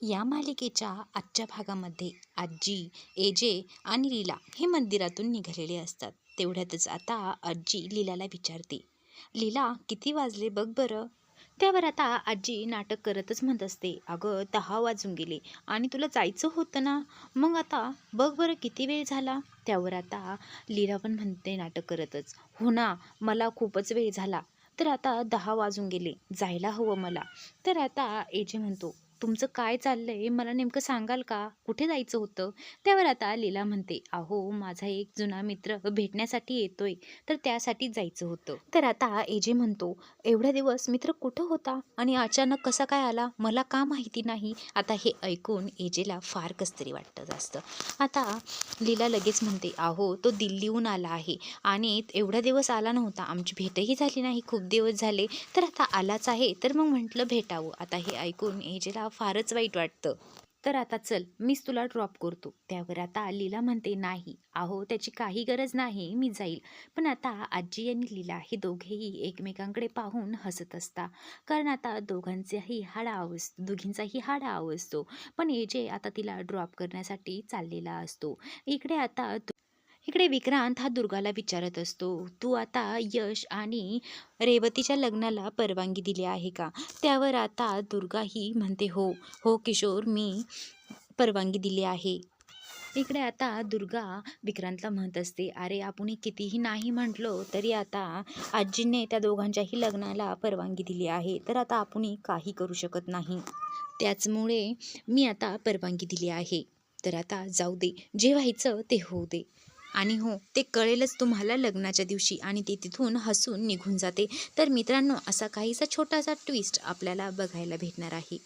या मालिकेच्या आजच्या भागामध्ये आजी एजे आणि लीला हे मंदिरातून निघालेले असतात. तेवढ्यातच आता आजी लीलाला विचारते लीला किती वाजले? बघ बरं. त्यावर आता आजी नाटक करतच म्हणत असते अगं दहा वाजून गेले आणि तुला जायचं होतं ना? मग आता बघ बरं किती वेळ झाला. त्यावर आता लीला पण म्हणते नाटक करतच हो ना मला खूपच वेळ झाला. तर आता दहा वाजून गेले जायला हवं मला. तर आता एजे म्हणतो तुमचं काय चाललं आहे मला नेमकं सांगाल का? कुठे जायचं होतं? त्यावर आता लीला म्हणते अहो माझा एक जुना मित्र भेटण्यासाठी येतोय तर त्यासाठी जायचं होतं. तर आता एजे म्हणतो एवढ्या दिवस मित्र कुठं होता? आणि अचानक कसा काय आला? मला का माहिती नाही? आता हे ऐकून एजेला फार कसतरी वाटतं जास्त आता लीला लगेच म्हणते अहो तो दिल्लीहून आला आहे. आणि एवढा दिवस आला नव्हता. आमची भेटही झाली नाही. खूप दिवस झाले. तर आता आलाच आहे. तर मग म्हटलं भेटावं. आता हे ऐकून एजेला फारच वाईट वाटतं. तर आता चल मीच तुला ड्रॉप करतो. त्यावर आता लीला म्हणते नाही अहो त्याची काही गरज नाही मी जाईल. पण आता आजी आणि लीला हे दोघेही एकमेकांकडे पाहून हसत असता कारण आता दोघांचाही हाडा आवस दोघींचाही हाडा आवसतो पण एजे आता तिला ड्रॉप करण्यासाठी चाललेला असतो. इकडे आता इकडे विक्रांत हा दुर्गाला विचारत असतो तू आता यश आणि रेवतीच्या लग्नाला परवानगी दिली आहे का? त्यावर आता दुर्गा ही म्हणते हो हो किशोर मी परवानगी दिली आहे. इकडे आता दुर्गा विक्रांतला म्हणत असते अरे आपण कितीही नाही म्हटलो तरी आता आजीने त्या दोघांच्याही लग्नाला परवानगी दिली आहे तर आता आपण काही करू शकत नाही. त्याचमुळे मी आता परवानगी दिली आहे. तर आता जाऊ दे जे व्हायचं ते होऊ दे. आणि हो ते कळेलच तुम्हाला लग्नाच्या दिवशी आणि ते तिथून हसून निघून जाते. तर मित्रांनो असा काहीसा छोटासा ट्विस्ट आपल्याला बघायला भेटणार आहे.